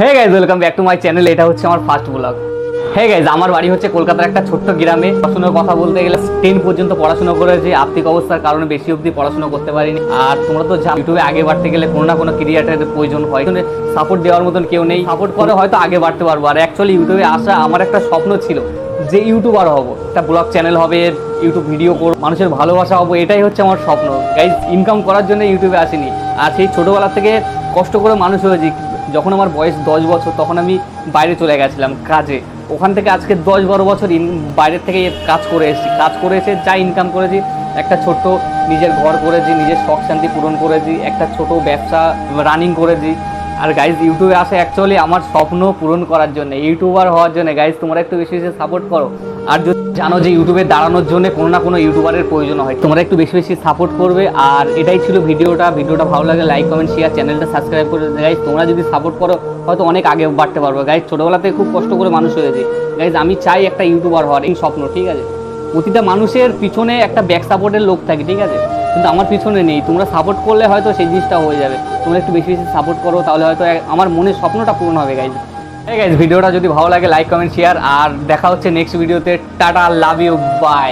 Hey guys welcome back to my channel এটা হচ্ছে আমার ফার্স্ট ব্লগ হে গাইজ আমার বাড়ি হচ্ছে কলকাতার একটা ছোট্ট গ্রামে। পড়াশোনার কথা বলতে গেলে টেন পর্যন্ত পড়াশোনা করেছি। আর্থিক অবস্থার কারণে বেশি অবধি পড়াশোনা করতে পারিনি। আর তোমরা তো ইউটিউবে আগে বাড়তে গেলে কোনো না কোনো ক্রিয়েটারের প্রয়োজন হয়। সাপোর্ট দেওয়ার মতন কেউ নেই। সাপোর্ট করে হয়তো আগে বাড়তে পারব। আর অ্যাকচুয়ালি ইউটিউবে আসা আমার একটা স্বপ্ন ছিল যে ইউটিউবার হব। একটা ব্লগ চ্যানেল হবে ইউটিউব ভিডিও করব, মানুষের ভালোবাসা হব। এটাই হচ্ছে আমার স্বপ্ন। গাইজ ইনকাম করার জন্য ইউটিউবে আসিনি। আর সেই ছোটোবেলা থেকে কষ্ট করে মানুষ হয়েছি। যখন আমার বয়স দশ বছর, তখন আমি বাইরে চলে গেছিলাম কাজে। ওখান থেকে আজকে দশ বারো বছর বাইরের থেকে কাজ করে এসেছি। কাজ করে এসে যা ইনকাম করেছি, একটা ছোট্ট নিজের ঘর করেছি, নিজের শখ শান্তি পূরণ করেছি, একটা ছোট ব্যবসা রানিং করেছি। আর গাইজ ইউটিউবে আসে অ্যাকচুয়ালি আমার স্বপ্ন পূরণ করার জন্য। ইউটিউবার হওয়ার জন্য। গাইজ তোমরা একটু বেশি বেশি সাপোর্ট করো। আর যদি জানো যে ইউটিউবে দাঁড়ানোর জন্য কোনো না কোনো ইউটিউবারের প্রয়োজন হয়, তোমরা একটু বেশি বেশি সাপোর্ট করবে। আর এটাই ছিল ভিডিওটা। ভিডিওটা ভালো লাগে লাইক কমেন্ট শেয়ার চ্যানেলটা সাবস্ক্রাইব করে গাইজ তোমরা যদি সাপোর্ট করো, হয়তো অনেক আগে বাড়তে পারবে। গাইজ ছোটোবেলা থেকে খুব কষ্ট করে মানুষ হয়েছে। গাইজ আমি চাই একটা ইউটিউবার হওয়ার এই স্বপ্ন, ঠিক আছে? প্রতিটা মানুষের পিছনে একটা ব্যাক সাপোর্টের লোক থাকে, ঠিক আছে? কিন্তু আমার পিছনে নেই। তোমরা সাপোর্ট করলে হয়তো সেই জিনিসটা হয়ে যাবে। তোমরা একটু বেশি বেশি সাপোর্ট করো, তাহলে হয়তো আমার মনের স্বপ্নটা পূরণ হবে গাইজ হ্যাঁ গাইজ ভিডিওটা যদি ভালো লাগে লাইক কমেন্ট শেয়ার আর দেখা হচ্ছে নেক্সট ভিডিওতে টাটা লাভ ইউ বাই